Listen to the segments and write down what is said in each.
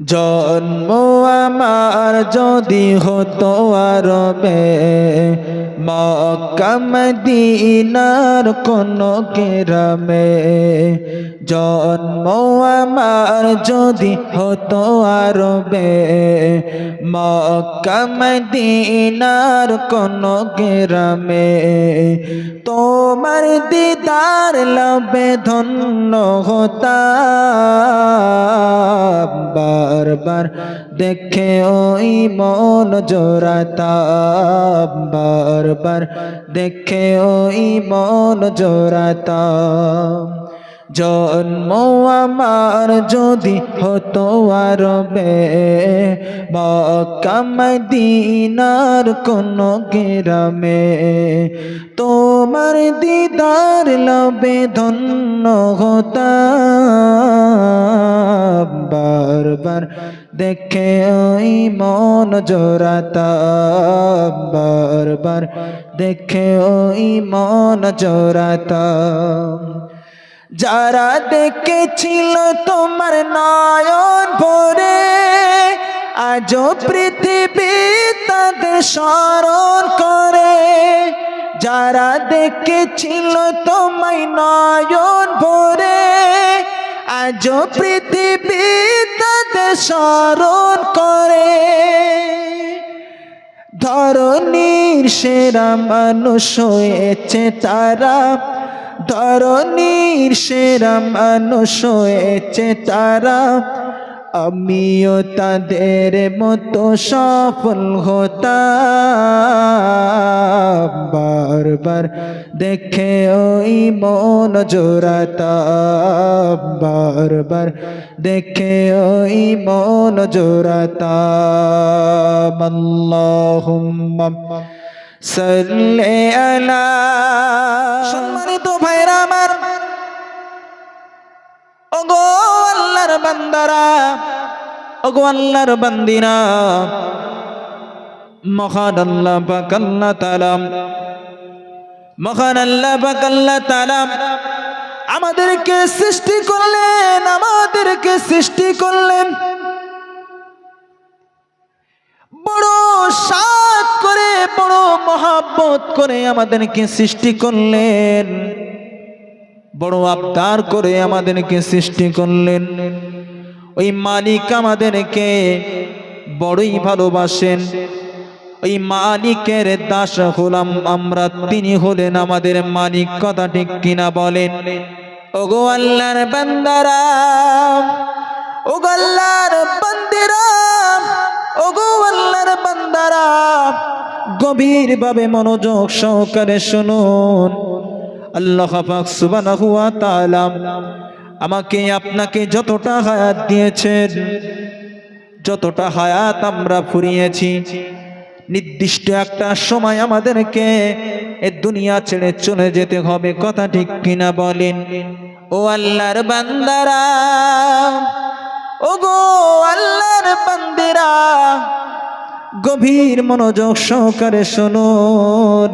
জন্ম আমার যদি হতো আরবে মদিনার কোন কেরামে জন্ম আমার যদি হতো আরবে মদিনার কোন কেরামে তোমার দিদার লবে ধন্য হতাম বারবার দেখে ওই মন জোড়াতাম বারবার। দেখে ওই মন জোড়াতাম জন্ম আমার যদি হতো আরবে মদিনার কোন গ্রামে। তোমার দিদার লবে ধন্য হতাম, বারবার দেখে ওই মন জোড়াতাম, বারবার দেখে ওই মন জোড়াতাম। যারা দেখেছিল তোমার নয়ন ভরে, আজও পৃথিবী তাদের স্মরণ করে। যারা দেখেছিল তোমায় নয়ন ভরে, আজও পৃথিবী তাদের স্মরণ করে। ধরনীর সেরা মানুষ হয়েছে তারা। ধরনীর সেরা মানুষ হয়েছে তারা। আমিও তাদের মতো সফল হতাম। বারবার দেখে ওই মন জোড়াতাম। বারবার দেখে ওই মন জোড়াতাম। আল্লাহুম্মা সম্মানিত ভাইরা আমার। ওগো আল্লাহর বান্দারা, ওগো আল্লাহর বান্দিরা, মহান আল্লাহ পাক আল্লাহ তাআলা, মহান আল্লাহ পাক আল্লাহ তাআলা আমাদেরকে সৃষ্টি করলেন, আমাদেরকে সৃষ্টি করলেন। মহাব্বত করে আমাদেরকে সৃষ্টি করলেন। বড় আবদার করে আমাদেরকে সৃষ্টি করলেন। ওই মালিক আমাদেরকে বড়ই ভালোবাসেন। ওই মালিকের দাস হলাম আমরা, তিনি হলেন আমাদের মালিক, কথা ঠিক কিনা বলেন? ওগো আল্লাহর বান্দারা, ওগো আল্লাহর বান্দিরা। গভীর ভাবে মনোযোগ সহকারে শুনুন। আল্লাহ পাক সুবহানাহু ওয়া তাআলা আমাকে আপনাকে যতটা হায়াত দিয়েছেন, যতটা হায়াত আমরা ফুরিয়েছি, নির্দিষ্ট একটা সময় আমাদেরকে এ দুনিয়া ছেড়ে চলে যেতে হবে, কথা ঠিক কিনা বলেন? ও আল্লাহর বান্দারা ও গো বান্দিরা গভীর মনোযোগ সহকারে শুনুন।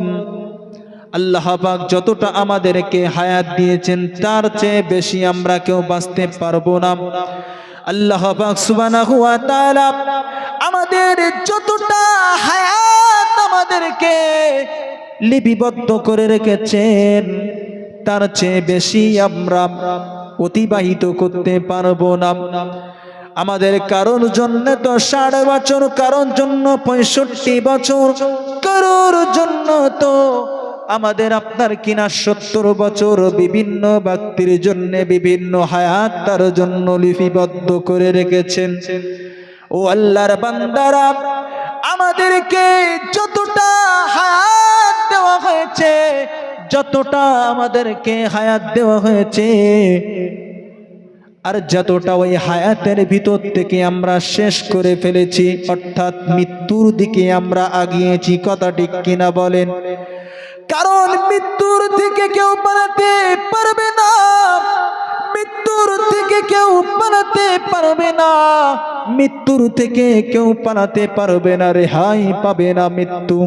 আল্লাহ পাক যতটা আমাদেরকে হায়াত দিয়েছেন, তার চেয়ে বেশি আমরা কেউ বাঁচতে পারব না। আল্লাহ পাক সুবহানাহু ওয়া তাআলা আমাদের যতটা হায়াত আমাদেরকে লিপিবদ্ধ করে রেখেছেন, তার চেয়ে বেশি আমরা অতিবাহিত করতে পারব না। আমাদের কারোর জন্য তো ষাট বছর কারোর জন্য পঁয়ষট্টি বছর, কারোর জন্য তো আমাদের আপনার কিনা সত্তর বছর, বিভিন্ন ব্যক্তির জন্য বিভিন্ন হায়াত তার জন্য লিপিবদ্ধ করে রেখেছেন। ও আল্লাহর বান্দারা, আমাদেরকে যতটা হায়াত দেওয়া হয়েছে, যতটা আমাদেরকে হায়াত দেওয়া হয়েছে আর যতটা ওই হায়াতের ভিতর থেকে আমরা শেষ করে ফেলেছি, অর্থাৎ মৃত্যুর দিকে আমরা আগিয়েছি কথা ঠিক কিনা বলেন? কারণ মৃত্যুর থেকে কেউ পালাতে পারবে না। মৃত্যুর থেকে কেউ পালাতে পারবে না। মৃত্যুর থেকে কেউ পালাতে পারবে না রেহাই পাবে না মৃত্যু।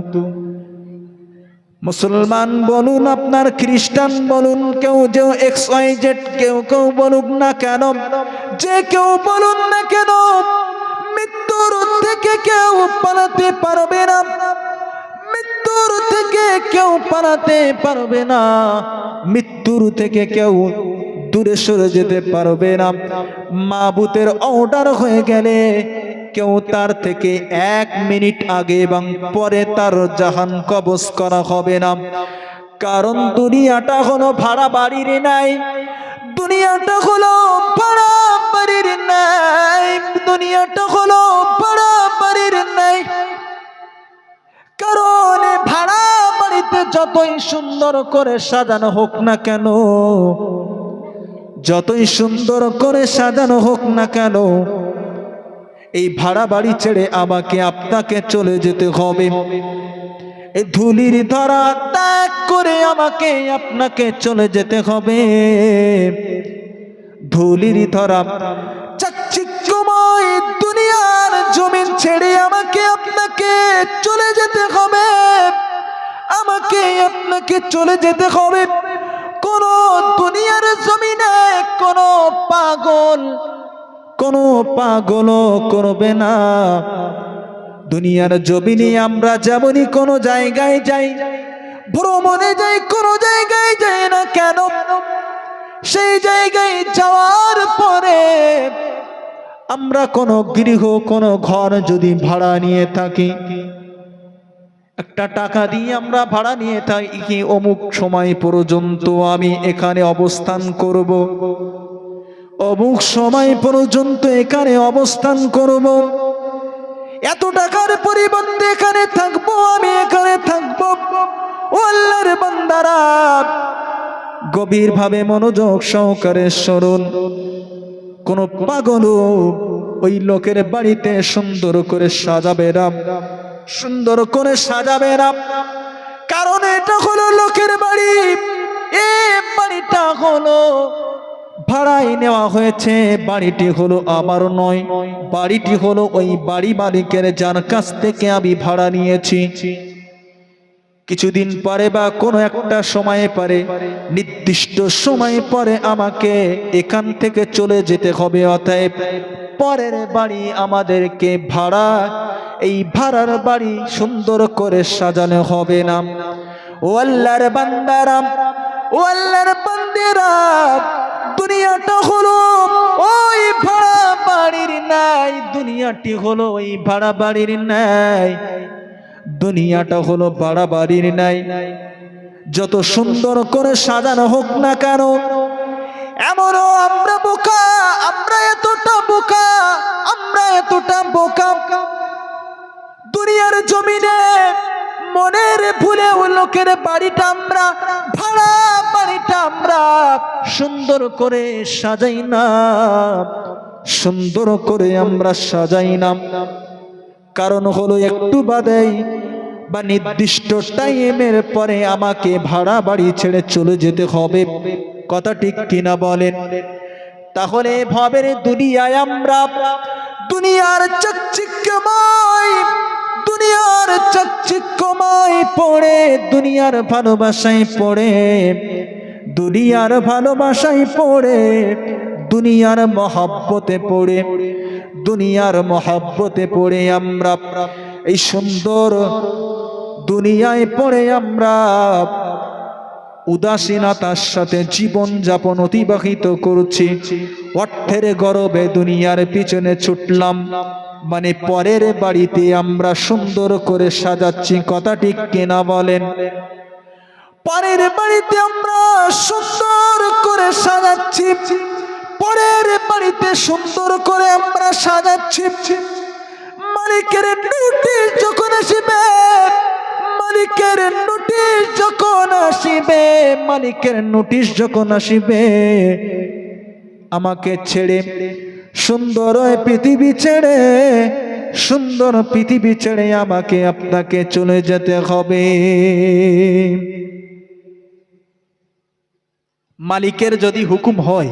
মুসলমান বলুন, আপনার খ্রিস্টান বলুন, কেউ যে এক্স ওয়াই জেড, কেউ কেউ বলুক না কেন? যে কেউ বলুন না কেন, মৃত্যুর থেকে কেউ পালাতে পারবে না। মৃত্যুর থেকে কেউ পালাতে পারবে না। মৃত্যুর থেকে কেউ দূরে সরে যেতে পারবে না। মাবুতের অর্ডার হয়ে গেলে কেউ তার থেকে এক মিনিট আগে এবং পরে তার জাহান কবজ করা হবে না। কারণ দুনিয়াটা হলো ভাড়া বাড়ির নাই দুনিয়াটা হলো ভাড়া বাড়ির নাই দুনিয়াটা হলো ভাড়া বাড়ির নাই কারণ ভাড়া বাড়িতে যতই সুন্দর করে সাজানো হোক না কেন, যতই সুন্দর করে সাজানো হোক না কেন এই ভাড়া বাড়ি ছেড়ে আমাকে আপনাকে চলে যেতে হবে। এই ধুলির ধরা ত্যাগ করে আমাকে আপনাকে চলে যেতে হবে। ধুলির ধরা চাকচিক্যময় দুনিয়ার জমিন ছেড়ে আমাকে আপনাকে চলে যেতে হবে। আমাকে আপনাকে চলে যেতে হবে। কোন দুনিয়ার জমিনে কোন পাগল কোন পাগল করবে না। দুনিয়ার জমিনে আমরা যেমনই কোনো জায়গায় যাই ভ্রমণে যাই, কোনো জায়গায় যাই না কেন? সেই জায়গায় যাওয়ার পরে আমরা কোনো গৃহ, কোনো ঘর যদি ভাড়া নিয়ে থাকি, একটা টাকা দিয়ে আমরা ভাড়া নিয়ে থাকি, অমুক সময় পর্যন্ত আমি এখানে অবস্থান করব। অমুক সময় পর্যন্ত এখানে অবস্থান করব। এত টাকার পরিবর্তে এখানে থাকব, আমি এখানে থাকব। আল্লাহর বান্দারা, গভীরভাবে মনোযোগ সহকারে স্মরণ কোন পাগল ওই লোকের বাড়িতে সুন্দর করে সাজাবে রাম সুন্দর করে সাজাবে রাম কারণ এটা হলো লোকের বাড়ি। এ বাড়িটা হলো ভাড়ায় নেওয়া হয়েছে। বাড়িটি হলো আমার নয়। বাড়িটি হলো ওই বাড়ি মালিকের যার কাছ থেকে আমি ভাড়া নিয়েছি। কিছুদিন পরে বা কোনো একটা সময়ে পারে, নির্দিষ্ট সময় পরে আমাকে এখান থেকে চলে যেতে হবে। অতএব পরের বাড়ি আমাদেরকে ভাড়া, এই ভাড়ার বাড়ি সুন্দর করে সাজানো হবে না। ও আল্লাহর বান্দারাম ও আল্লাহর বান্দেরা দুনিয়াটা হলো ওই ভাড়া বাড়ির নাই, দুনিয়াটি হলো ওই ভাড়া বাড়ির নাই, দুনিয়াটা হলো ভাড়া বাড়ির নাই। যত সুন্দর করে সাজানো হোক না কেন, এমনও আমরা বোকা, আমরা এতটা বোকা, আমরা এতটা বোকা। দুনিয়ার জমিনে মনের ভুলে ওই লোকের বাড়িটা আমরা, ভাড়া বাড়িটা আমরা সুন্দর করে সাজাই না সুন্দর করে আমরা সাজাই না কারণ হলো একটু বাদেই বা নির্দিষ্ট টাইমের পরে আমাকে ভাড়া বাড়ি ছেড়ে চলে যেতে হবে। কথা ঠিক কিনা বলেন? তাহলে ভাবের দুনিয়ায় আমরা দুনিয়ার চকচিক্যময় পড়ে, দুনিয়ার ভালোবাসায় পড়ে, দুনিয়ার ভালোবাসায় পড়ে, দুনিয়ার মহাব্বতে পড়ে, দুনিয়ার মহাব্বতে পড়ে আমরা। এই সুন্দর দুনিয়ায় পড়ে আমরা, উদাসীনতার সাথে জীবন যাপন অতিবাহিত করছি। অর্থের গরবে দুনিয়ার পিছনে ছুটলাম। মানে পরের বাড়িতে আমরা সুন্দর করে সাজাচ্ছি। কথা ঠিক কেনা বলেন? পরের বাড়িতে আমরা সুন্দর করে সাজাচ্ছি। পরের বাড়িতে সুন্দর করে আমরা সাজাচ্ছি। মালিকের নোটিশ যখন আসবে, মালিকের নোটিশ যখন আসিবে, মালিকের নোটিশ যখন আসিবে, আমাকে ছেড়ে সুন্দর পৃথিবী ছেড়ে, সুন্দর পৃথিবী ছেড়ে আমাকে আপনাকে চলে যেতে হবে। মালিকের যদি হুকুম হয়,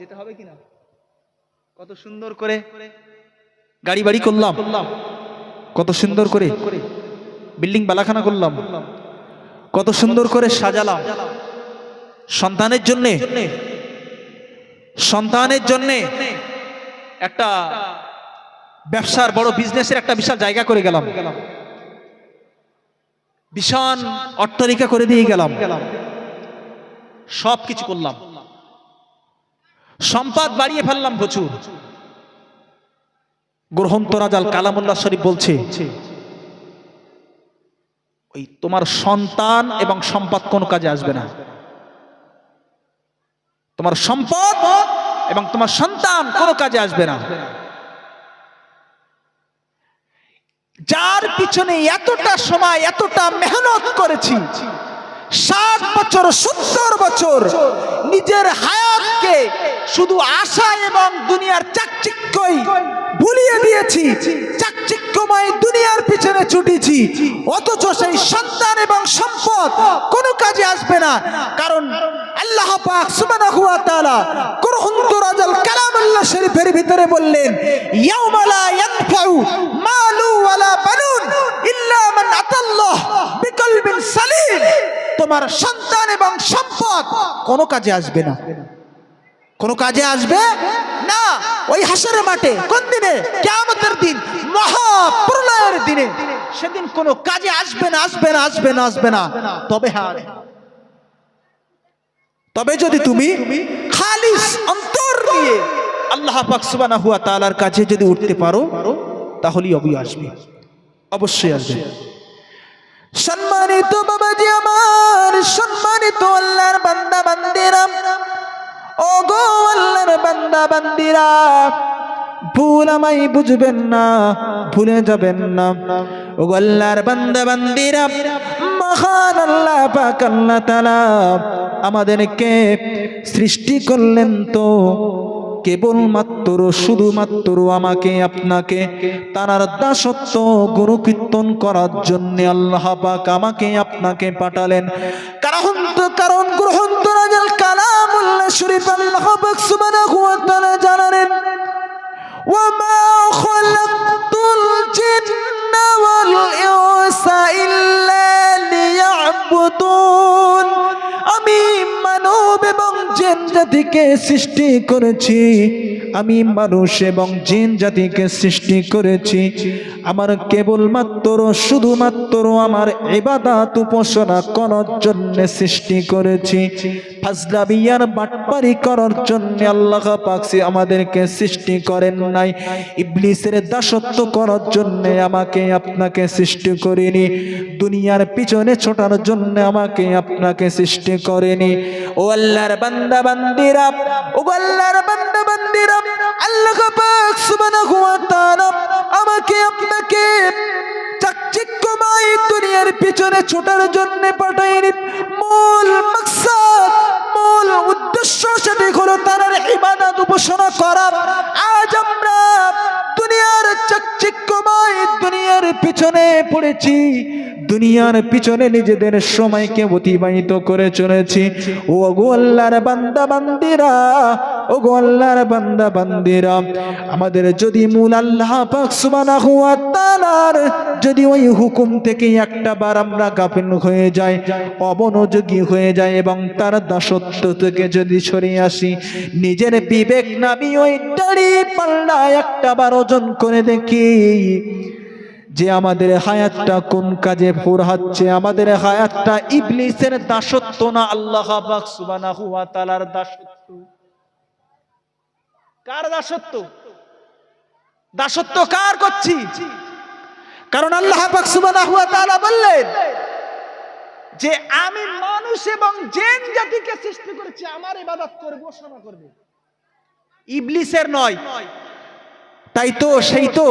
যেতে হবে কিনা? কত সুন্দর করে গাড়ি বাড়ি করলাম, কত সুন্দর করে বিল্ডিং বালাখানা করলাম, কত সুন্দর করে সাজালাম। সন্তানের জন্যে সন্তানের জন্যে একটা ব্যবসার বড় বিজনেসের একটা বিশাল জায়গা করে গেলাম। ভীষণ অট্টালিকা করে দিয়ে গেলাম। সব কিছু করলাম। সম্পদ বাড়িয়ে ফেললাম প্রচুর। গ্রহন্ত রাজাল কালামুল্লাহ শরীফ বলছে, ওই তোমার সন্তান এবং সম্পদ কোনো কাজে আসবে না। তোমার সম্পদ এবং তোমার সন্তান কোনো কাজে আসবে না। যার পিছনে এতটা সময়, এতটা মেহনত করেছি, ষাট বছর, সত্তর বছর নিজের হায়াতকে শুধু আশা এবং দুনিয়ার চাকচিক্যই ভুলিয়ে দিয়েছি, চাকচিক্যময় দুনিয়ার পিছনে ছুটেছি, অথচ সেই সন্তান এবং সম্পদ কোনো কাজে আসবে না। কারণ আল্লাহ পাক সুবহানাহু ওয়া তাআলা কুরহুন্তু রাজাল কালামুল্লাহ শরীফের ভিতরে বললেন, ইয়াউমা লা ইয়ানফাউ মালু ওয়ালা বানুন ইল্লা মান আতাল্লাহ বিকলবিন সালিম। তোমার সন্তান এবং সম্পদ কোনো কাজে আসবে না। কোনো কাজে আসবে না। ওই হাসরের মাঠে কোন দিনে? কিয়ামতের দিন মহা প্রলয়ের দিনে। সেদিন কোনো কাজে আসবে না আসবে না আসবে না আসবে না। তবে হ্যাঁ তবে যদি তুমি খালিস অন্তর দিয়ে আল্লাহ পাক সুবহানাহু ওয়া তাআলার কাছে যদি উঠতে পারো তাহলেই অবি আসবে। অবশ্যই আসবে। সম্মানিত বাবাজি আমার সম্মানিত আল্লাহর বান্দা বান্দিরা ও গো আল্লাহর বান্দা বান্দিরা ভুল আমায় বুঝবেন না ভুলে যাবেন না। ও গো আল্লাহর বান্দা বান্দিরা আমাদেরকে সৃষ্টি করলেন তো কেবলমাত্র, শুধুমাত্র আমাকে, আপনাকে তার দাসত্ব গুরু কীর্তন করার জন্য আল্লাহ পাক আমাকে, আপনাকে পাঠালেন। কারণ কারণ গ্রহণ তোরাজাল কালামুল্লাহ শরীফ আল্লাহ পাক জানালেন ওয়া মা খালাকতুল জিন্না ওয়াল ইনসা ইল্লা পুতুন আমি মানব এবং জেন জাতিকে সৃষ্টি করেছি। আমি মানুষ এবং জিন জাতিকে সৃষ্টি করেছি। আমার কেবলমাত্র, শুধুমাত্র আমার ইবাদাত উপাসনা করার জন্য সৃষ্টি করেছি। ফাজলাবিয়ার বাটপারি করার জন্য আল্লাহ পাকসি আমাদেরকে সৃষ্টি করেন নাই। ইবলিসের দাসত্ব করার জন্য আমাকে আপনাকে সৃষ্টি করিনি। দুনিয়ার পিছনে ছোটার জন্য আমাকে আপনাকে সৃষ্টি করেনি। ও আল্লাহর বান্দা বান্দিরা, ও আল্লাহর বান্দা বান্দিরা, আল্লাহ পাক সুবহানাহু ওয়া তাআলা পিছনে ছোটার জন্য পাঠাইনি মূল মকসদ, মূল উদ্দেশ্য সেটি হলো তার ইবাদত উপাসনা করা। আজ আমরা দুনিয়ার চাকচিক্যময় দুনিয়ার পিছনে পড়েছি। দুনিয়ার পিছনে নিজেদের সময়কে অতিবাহিত করে চলেছি। ও গো আল্লাহর বান্দা বান্দিরা ও গো আল্লাহর বান্দা বান্দিরা, আমাদের যদি মূল আল্লাহ পাক সুবহানাহু ওয়া তাআলার যদি ওই হুকুম থেকে একটা বার আমরা গাফিল হয়ে যাই, অবনযোগী হয়ে যায় এবং তার দাসত্ব থেকে যদি সরে আসি, নিজের বিবেক নামি ওই দাড়ি পাল্লা একটা বার ওজন করে দেখি যে আমাদের হায়াতটা কোন কাজে ফুরহাচ্ছে আমাদের হায়াতটা ইবলিসের দাসত্ব না আল্লাহ পাক সুবহানাহু ওয়া তাআলার দাসত্ব? কার দাসত্ব? দাসত্ব কার করছি কারণ আল্লাহ পাক সুবহানাহু ওয়া তাআলা বললেন যে আমি মানুষ এবং জিন জাতিকে সৃষ্টি করেছি, আমার ইবাদত করবে উপাসনা করবে। ইবলিসের নয়, তাই তো, সেই তো।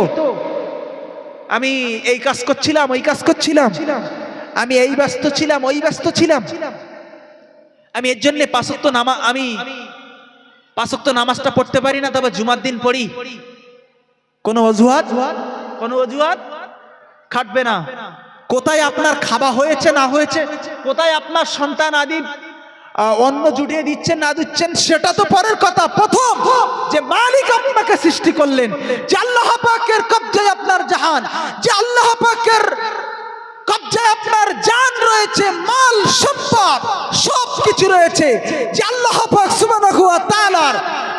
আমি এই কাজ করছিলাম, ওই কাজ করছিলাম। আমি এই ব্যস্ত ছিলাম, ওই ব্যস্ত ছিলাম। আমি এর জন্য পাঁচক্ত নামা, আমি পাঁচক্ত নামাজটা পড়তে পারি না, তবে জুমার দিন পড়ি। কোনো অজুহাত? কোনো অজুহাত? খাটবে না। কোথায় আপনার খাওয়া হয়েছে, না হয়েছে? কোথায় আপনার সন্তান আদি অন্ন জুড়িয়ে দিচ্ছেন, না দিচ্ছেন, সেটা তো পরের কথা। প্রথম, যে মালিক আপনাকে সৃষ্টি করলেন, যে আল্লাহ পাকের কবজায় আপনার জাহান, যে আল্লাহ পাকের কবজায় আপনার জান রয়েছে, মাল, সম্পদ সব কিছু রয়েছে, যে আল্লাহ পাক সুবহানাহু ওয়া তাআলার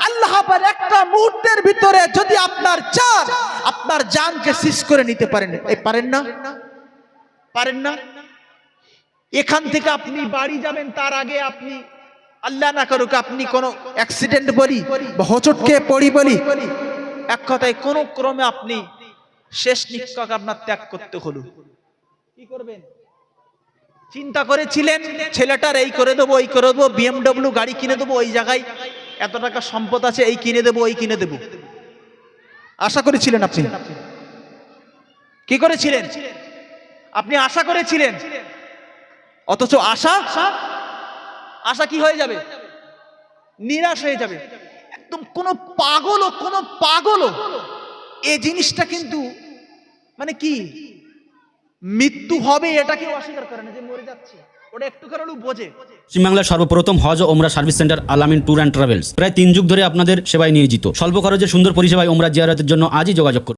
আল্লাহ পাক একটা মুহূর্তের ভিতরে যদি আপনার চান, আপনার জানকে সিজ করে নিতে পারেন। এই পারেন না? পারেন না? এখান থেকে আপনি বাড়ি যাবেন, তার আগে আপনি, আল্লাহ না করুক আপনি কোনো অ্যাক্সিডেন্ট বলি হোঁচটকে পড়ি বলি, এক কথায় কোনো ক্রমে আপনি শেষ নিক্ষক আপনার ত্যাগ করতে হলো। কি করবেন? চিন্তা করেছিলেন, ছেলেটার এই করে দেবো এই করে দেবো বিএমডব্লিউ গাড়ি কিনে দেবো, ওই জায়গায় এত টাকা সম্পদ আছে, এই কিনে দেবো, ওই কিনে দেবো। আশা করেছিলেন আপনি? কি করেছিলেন? আপনি আশা করেছিলেন? অথচ আশা? আশা কি হয়ে যাবে? নিরাশ হয়ে যাবে। একদম কোনো পাগলও কোনো পাগলও এই জিনিসটা কিন্তু মানে কি? মৃত্যু হবে এটা কেউ অস্বীকার করে না যে মরে যাচ্ছে। পশ্চিমবাংলার সর্বপ্রথম হজ ও ওমরা service centre Alamin tour and travels. প্রায় তিন যুগ ধরে আপনাদের সেবায় নিয়োজিত। স্বল্প খরচে সুন্দর পরিষেবায় ওমরা জিয়ারতের জন্য আজই যোগাযোগ করুন।